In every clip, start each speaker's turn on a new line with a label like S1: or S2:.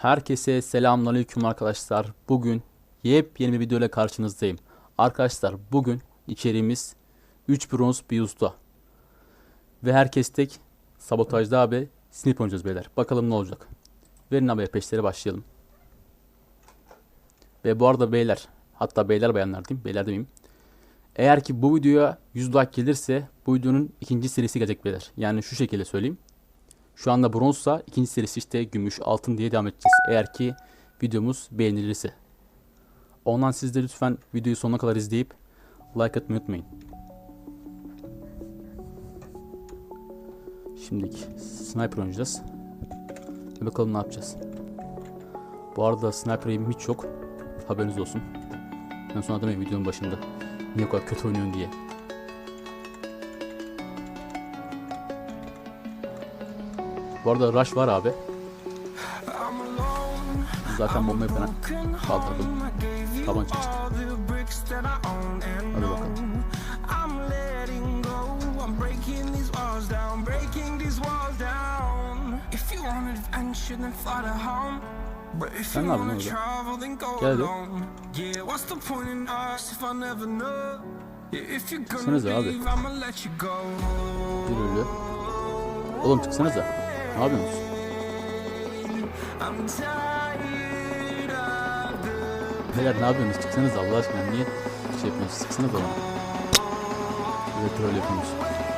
S1: Herkese selamünaleyküm arkadaşlar. Bugün yepyeni bir video ile karşınızdayım. Arkadaşlar bugün içeriğimiz 3 bronz bir usta. Ve herkes tek sabotajda abi snip oynayacağız beyler. Bakalım ne olacak. Verin abi peşlere başlayalım. Ve bu arada beyler hatta beyler bayanlar diyeyim beyler demeyeyim. Eğer ki bu videoya 100 like gelirse bu videonun ikinci serisi gelecek beyler. Yani şu şekilde söyleyeyim. Şu anda bronzsa ikinci serisi işte gümüş, altın diye devam edeceğiz. Eğer ki videomuz beğenilirse. Ondan siz de lütfen videoyu sonuna kadar izleyip like atmayı unutmayın. Şimdiki sniper oynayacağız. Bir bakalım ne yapacağız. Bu arada sniper aim'im hiç yok. Haberiniz olsun. Ben sonra demeyin videonun başında. Niye o kadar kötü oynuyorsun diye. Bu arada rush var abi. Zaten bombayı falan kaldırdım. Tabanca çıktı. Hadi bakalım. Sen ne yapıyorsun orada?
S2: travel, then go
S1: Gel hadi.
S2: alone. Yeah, what's the point in us if I never know? Yeah, if you're gonna
S1: Çıksanıza abi. Bir ölü. Oğlum çıksanıza. Ne yapıyorsunuz? Beyler ne yapıyorsunuz? Çıksanız Allah aşkına niye şey yapıyorsunuz? Çıksanız oğlum. Evet troll yapıyorsunuz.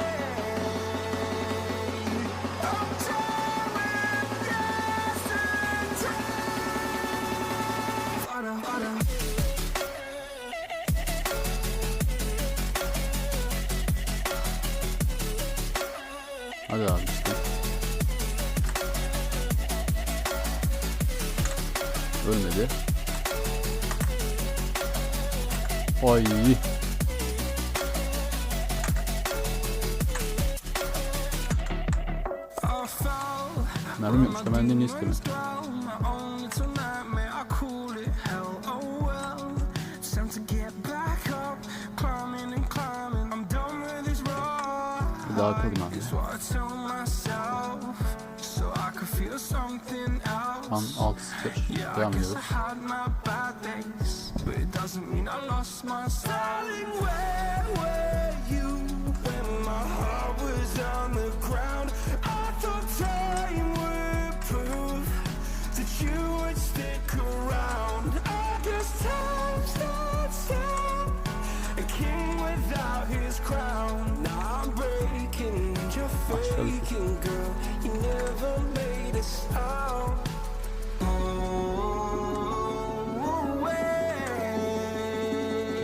S2: And climbing. I'm done with this ride.
S1: Bir daha abi. Tam 6-0.
S2: Yeah, I
S1: Devam
S2: guess I
S1: ediyoruz.
S2: had my bad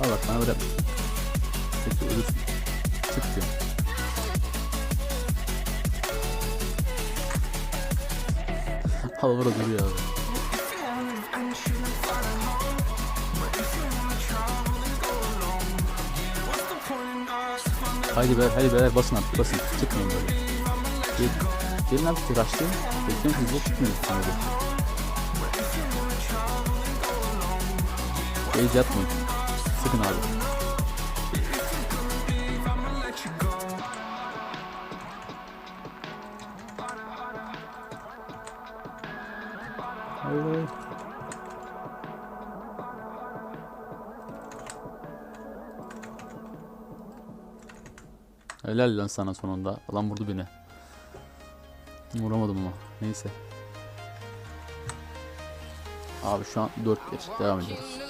S1: Al bak bana bırak. Peki ölürsün. Çık diyor. Al burada duruyor abi. Haydi be, haydi beyler basın artık basın. Çıkmayın böyle. Gel, gelin abi işte rushlayın. Bekliyorum hızlı çıkmıyor. Da. Beyz Sıkın abi. Helal lan sana sonunda. Alan vurdu beni. Vuramadım ama. Neyse. Abi şu an 4-1. Devam ediyoruz.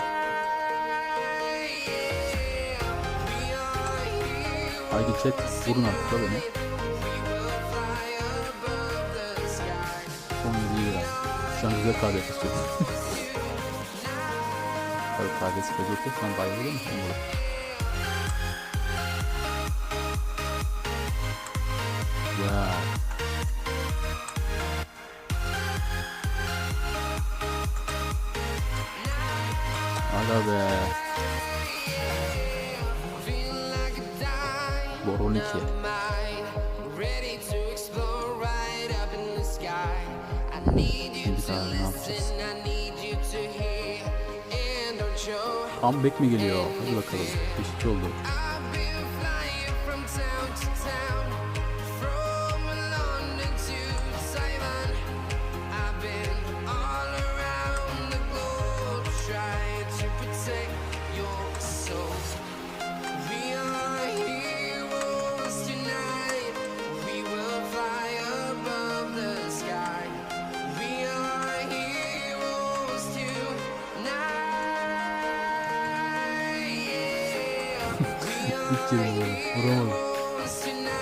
S3: Haydi chat vurun artık da beni.
S4: We will fly above the sky.
S3: 17 lira. Şu an güzel KDF istiyorum. Tabii KDF yok. Şu an bayılıyor musun? Olur. Ya. Aga be.
S4: To hear, and don't show.
S3: Comeback mi geliyor? Hadi bakalım. Eşitçi oldu.
S4: Tonight.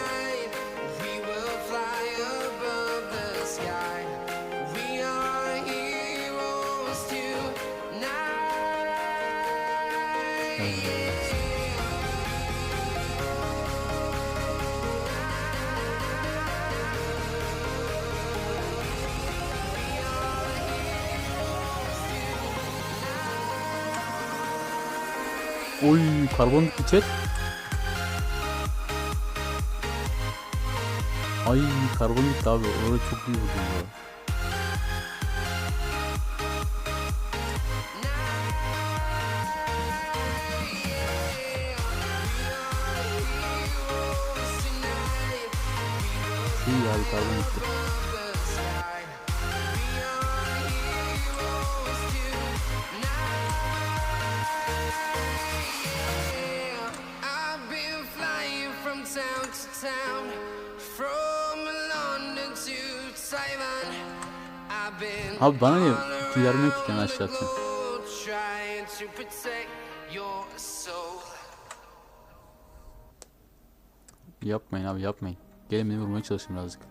S3: Oy karbon bir Ay karbon gitti abi. Orada çok iyi vurdum bu. İyi abi karbon gitti. Abi bana niye
S4: all
S3: tüy vermiyor ki
S4: around
S3: kendi
S4: the
S3: aşağı
S4: soul.
S3: Yapmayın abi yapmayın. Gelin beni vurmaya çalışın birazcık.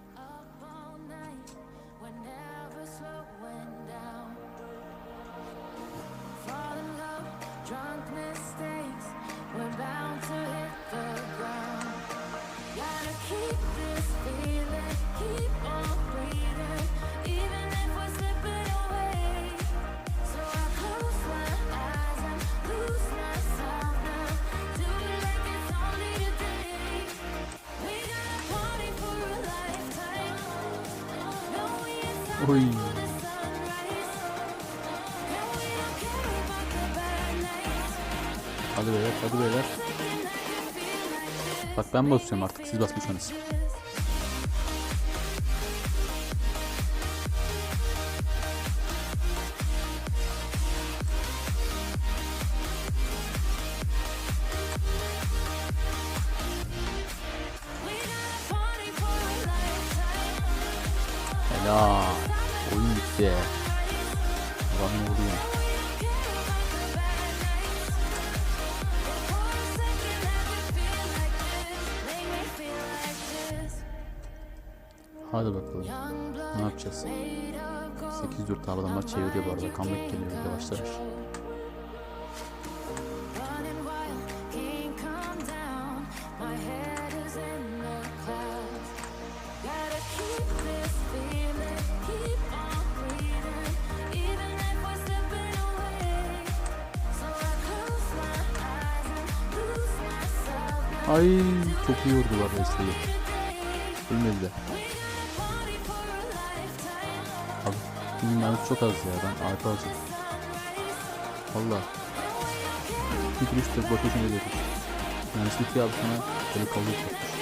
S1: Nights.
S3: Hadi beyler hadi beyler. Bak ben basıyorum artık siz basmışsınız. Helal. Oyun bitti. Adam vuruyor. Hadi bakalım. Ne yapacağız? 8-4 tane adamlar çeviriyor bu arada. Comeback geliyor yavaş yavaş. Ay çok iyi vurdular Wesley'i.
S1: Lifetime.
S3: Abi mermisi çok az ya. Ben AWP alacağım. Valla. Bir bakıyorsun ne diyorsun. Mermisi bitiyor abi sana. Böyle kalıyor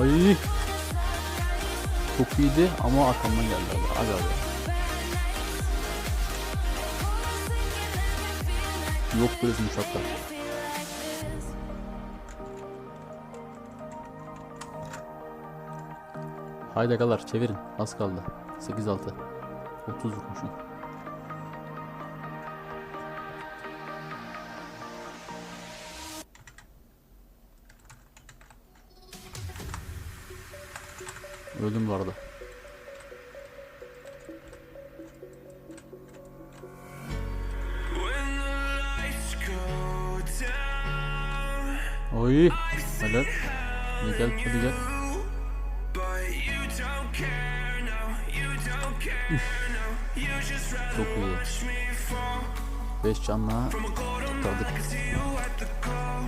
S1: Ay. Çok iyiydi ama arkamdan geldi abi. Hadi abi. Yok böyle yumuşaklar. Haydi agalar çevirin. Az kaldı. 8-6. 30 vurmuşum. Öldüm bu arada. Oy. Helal. Hadi gel hadi gel. Çok iyi.
S2: watch me fall
S1: 5 canla
S2: call.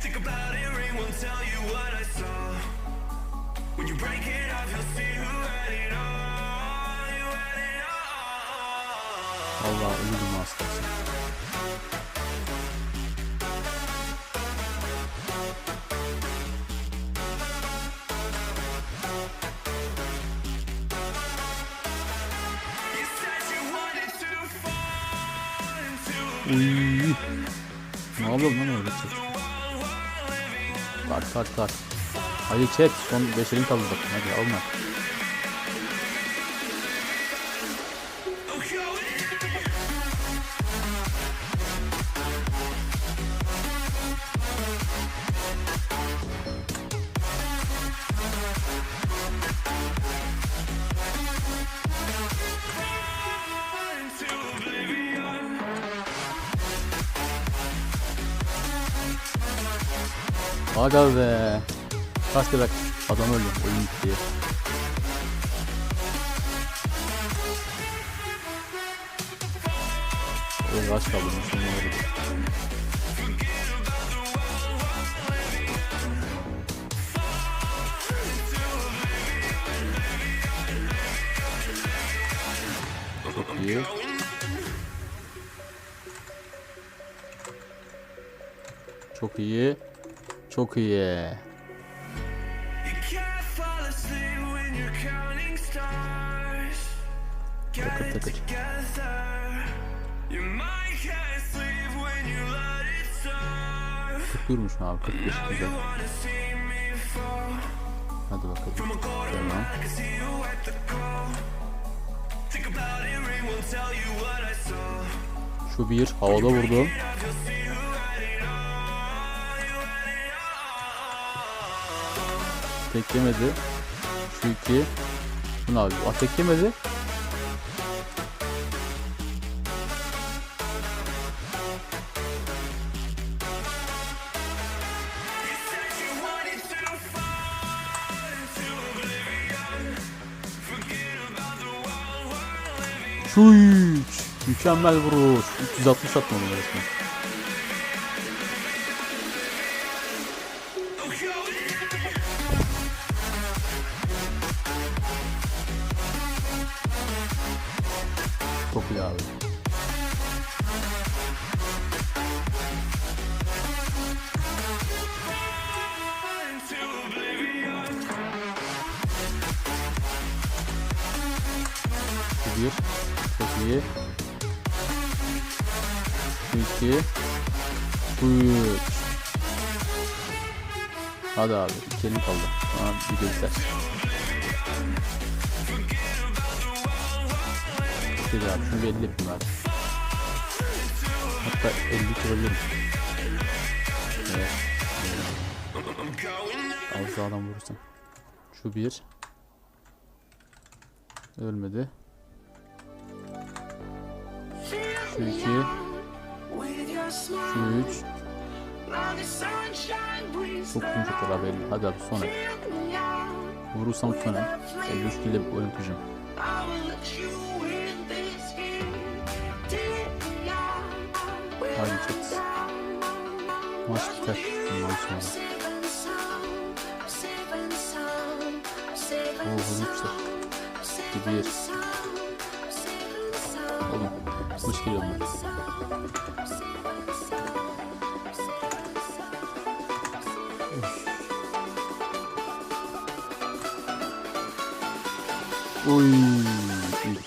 S2: Think about it, ring won't tell you what I saw. To fall into
S1: Uy. Ne yapıyorsun lan öyle çek. Kalk kalk kalk. Hadi chat son 5 elim kaldı bakın hadi alma. Aga be. Kaç bak adam öldü. Oyun gitti. Öyle kaç kaldı. Sonra oldu. İyi. Çok iyi. Çok iyi.
S2: İt surf.
S1: 41'muş abi 41 güzel. Hadi bakalım. Tamam. Şu bir havada vurdum.
S2: You'll see who had it all. You had it all.
S1: Tek yemedi. Şu iki. Ne abi? Tek yemedi. Üç. Mükemmel vuruş. 360 atmam resmen. 2 3 Hadi abi iki kaldı. Tamam bir de biter. Bitir şunu bir 50 yapayım abi. Hatta 50 kırabilirim. Evet. Az daha adam vurursam. Şu bir. Ölmedi. Şu iki. Şu üç. Çok yumuşak 50. Hadi abi son el.
S2: me out.
S1: Vurursam son el. 53 kilo oyun kuracağım.
S2: I will let you in this game. Take me out where
S1: Hadi
S2: down.
S1: Maç biter. Bundan sonra. Oo hızlı. Bir bir. Oğlum. 60 kilo mu? Oy. Üç.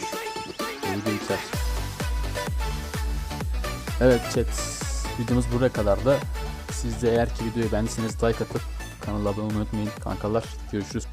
S1: Öyle. Evet chat. Videomuz buraya kadar da. Siz de eğer ki videoyu beğendiyseniz like atıp kanala abone olmayı unutmayın. Kankalar görüşürüz.